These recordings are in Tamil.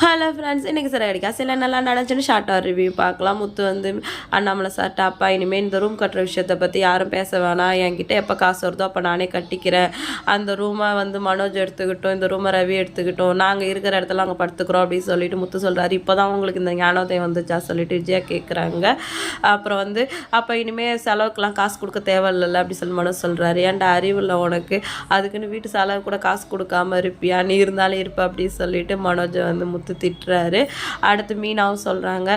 ஹலோ ஃப்ரெண்ட்ஸ் இன்றைக்கி சரி அடிக்கா சில நல்லா நடந்துச்சுன்னு ஷார்ட்டாக ரிவ்யூ பார்க்கலாம். முத்து வந்து அண்ணாமலை சார் டாப்பா இனிமேல் இந்த ரூம் கட்டுற விஷயத்தை பற்றி யாரும் பேச வேணாம். என்கிட்ட எப்போ காசு வருதோ அப்போ நானே கட்டிக்கிறேன். அந்த ரூமை வந்து மனோஜ் எடுத்துக்கிட்டோம் இந்த ரூமை ரவி எடுத்துக்கிட்டோம். நாங்கள் இருக்கிற இடத்துல அங்கே படுத்துக்கிறோம் அப்படின்னு சொல்லிட்டு முத்து சொல்கிறாரு இப்போ தான் உங்களுக்கு இந்த ஞானோதயம் வந்துச்சா சொல்லிட்டு விஜயா கேட்குறாங்க அப்புறம் வந்து அப்போ இனிமேல் செலவுக்கெலாம் காசு கொடுக்க தேவையில்லை அப்படி சொல்லி மனோஜ் சொல்கிறாரு ஏன்டா அறிவில்லை உனக்கு? அதுக்குன்னு வீட்டு செலவு கூட காசு கொடுக்காம இருப்பியா? நீ இருந்தாலும் இருப்ப அப்படின்னு சொல்லிட்டு மனோஜை வந்து முத்து திட்டுறாரு. அடுத்து மீனாவும் சொல்கிறாங்க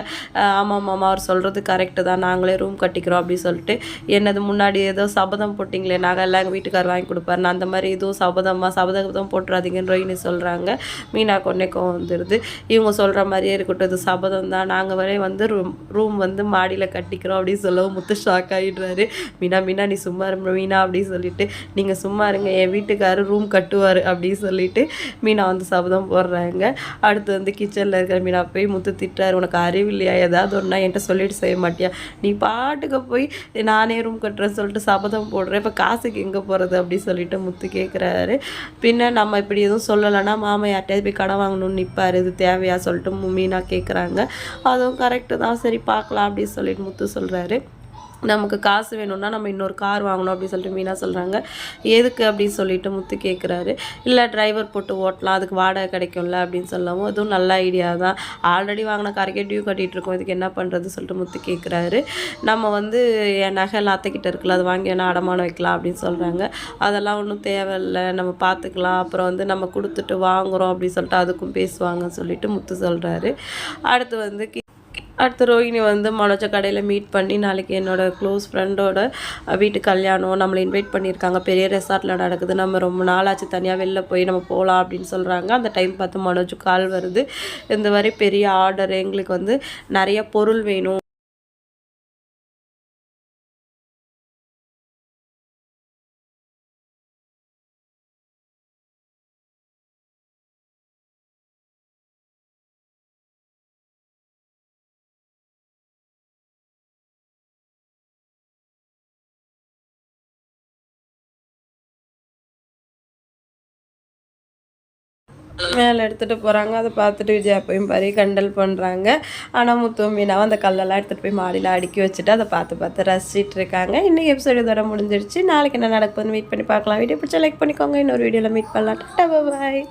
ஆமாம் மாமா அவர் சொல்கிறது கரெக்டு தான். நாங்களே ரூம் கட்டிக்கிறோம் அப்படின்னு சொல்லிட்டு என்னது முன்னாடி ஏதோ சபதம் போட்டிங்களே நாங்கள் எல்லாம் எங்கள் வீட்டுக்கார் வாங்கி கொடுப்பாரு நான் அந்த மாதிரி எதுவும் சபதமாக சபதம் போட்டுறாதீங்கன்னு ரோஹினி சொல்கிறாங்க மீனா கொன்னே கோவம் வந்துடுது இவங்க சொல்கிற மாதிரியே இருக்கட்டும் இது சபதம் தான். நாங்கள் வரை வந்து ரூம் ரூம் வந்து மாடியில் கட்டிக்கிறோம் அப்படின்னு சொல்லவும் முத்து ஷாக் ஆகிடுறாரு மீனா மீனா நீ சும்மா இருந்த மீனா அப்படின்னு சொல்லிட்டு நீங்கள் சும்மா இருங்க என் வீட்டுக்காரர் ரூம் கட்டுவார் அப்படின்னு சொல்லிட்டு மீனா வந்து சபதம் போடுறாங்க. அடுத்து வந்து கிச்சனில் இருக்கிற மீனா போய் முத்து திட்டார் உனக்கு அறிவில்லையா? ஏதாவது ஒன்றா என்கிட்ட சொல்லிட்டு செய்ய மாட்டியா? நீ பாட்டுக்கு போய் நானே ரூம் கட்டுறேன்னு சொல்லிட்டு சபதம் போடுறேன். இப்போ காசுக்கு எங்கே போகிறது அப்படின்னு சொல்லிட்டு முத்து கேட்குறாரு பின்ன நம்ம இப்படி எதுவும் சொல்லலைன்னா மாமா யார்கிட்டயாவது போய் கடன் வாங்கணும்னு நிற்பார் இது தேவையா? சொல்லிட்டு மீனா கேட்குறாங்க அதுவும் கரெக்டு தான். சரி பார்க்கலாம். அப்படின்னு சொல்லிட்டு முத்து சொல்கிறாரு நமக்கு காசு வேணும்னா நம்ம இன்னொரு கார் வாங்கணும் அப்படின்னு சொல்லிட்டு மீனா சொல்கிறாங்க எதுக்கு அப்படின்னு சொல்லிட்டு முத்து கேட்குறாரு இல்லை டிரைவர் போட்டு ஓட்டலாம் அதுக்கு வாடகை கிடைக்கும்ல அப்படின்னு சொல்லவும் அதுவும் நல்ல ஐடியா தான். ஆல்ரெடி வாங்கின காருக்கே டியூ கட்டிகிட்ருக்கோம் இதுக்கு என்ன பண்ணுறது சொல்லிட்டு முத்து கேட்குறாரு நம்ம வந்து என் நகை அத்தைக்கிட்ட இருக்குல்ல அது வாங்கி வேணால் அடமானம் வைக்கலாம் அப்படின்னு சொல்கிறாங்க அதெல்லாம் ஒன்றும் தேவையில்லை. நம்ம பார்த்துக்கலாம் அப்புறம் வந்து நம்ம கொடுத்துட்டு வாங்குகிறோம் அப்படின்னு சொல்லிட்டு அதுக்கும் பேசுவாங்கன்னு சொல்லிட்டு முத்து சொல்கிறாரு அடுத்து வந்து அடுத்து ரோஹினி வந்து மனோஜ கடையில் மீட் பண்ணி நாளைக்கு என்னோடய க்ளோஸ் ஃப்ரெண்டோட வீட்டு கல்யாணம் நம்மளை இன்வைட் பண்ணியிருக்காங்க. பெரிய ரெசார்ட்டில் நடக்குது. நம்ம ரொம்ப நாளாச்சு தனியாக வெளில போய் நம்ம போகலாம் அப்படின்னு சொல்கிறாங்க அந்த டைம் பார்த்து மனோஜ் கால் வருது. இந்த மாதிரி பெரிய ஆர்டர் எங்களுக்கு வந்து நிறைய பொருள் வேணும். மேலே எடுத்துகிட்டு போகிறாங்க அதை பார்த்துட்டு விஜய் அப்பையும் பாரி கண்டல் பண்ணுறாங்க ஆனால் முத்து மீனாவும் அந்த கல்லெல்லாம் எடுத்துகிட்டு போய் மாடியில் அடுக்கி வச்சுட்டு அதை பார்த்து பார்த்து ரசிச்சிட்டு இருக்காங்க. இன்றைக்கி எபிசோடு இதோட முடிஞ்சிருச்சு. நாளைக்கு என்ன நடக்குதுன்னு வெயிட் பண்ணி பார்க்கலாம். வீடியோ பிடிச்சா லைக் பண்ணிக்கோங்க. இன்னொரு வீடியோவில் மீட் பண்ணலாம். டாட்டா பாய்